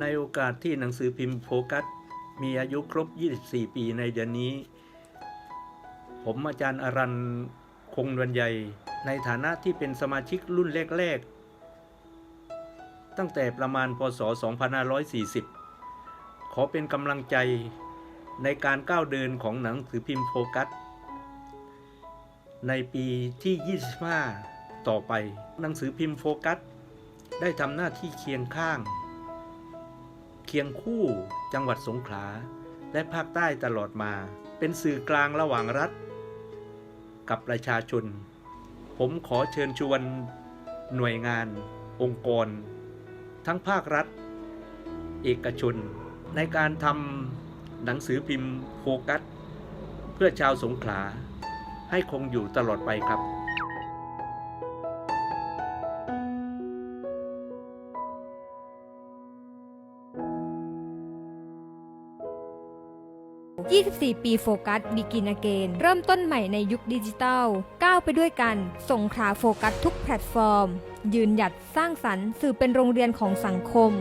ในโอกาสที่หนังสือพิมพ์โฟกัส มีอายุครบ 24 ปีในเดือนนี้ ผมอาจารย์อรันคงดวนใหญ่ในฐานะที่เป็นสมาชิกรุ่นแรกๆ ตั้งแต่ประมาณพศ 2540 ขอเป็นกำลังใจในการก้าวเดินของหนังสือพิมพ์โฟกัส ในปีที่ 25 ต่อไป หนังสือพิมพ์โฟกัส ได้ทำหน้าที่เคียงข้าง เคียงคู่ จังหวัดสงขลา และภาคใต้ตลอดมา เป็นสื่อกลางระหว่างรัฐ กับประชาชน ผมขอเชิญชวนหน่วยงาน องค์กร ทั้งภาครัฐ เอกชน ในการทำหนังสือพิมพ์โฟกัส เพื่อชาวสงขลาให้คงอยู่ตลอดไปครับ 24 ปีโฟกัสบิกินเกนเริ่มต้นใหม่ในยุคดิจิทัล ก้าวไปด้วยกัน ส่งขาโฟกัสทุกแพลตฟอร์ม ยืนหยัดสร้างสรรค์สื่อเป็นโรงเรียนของสังคม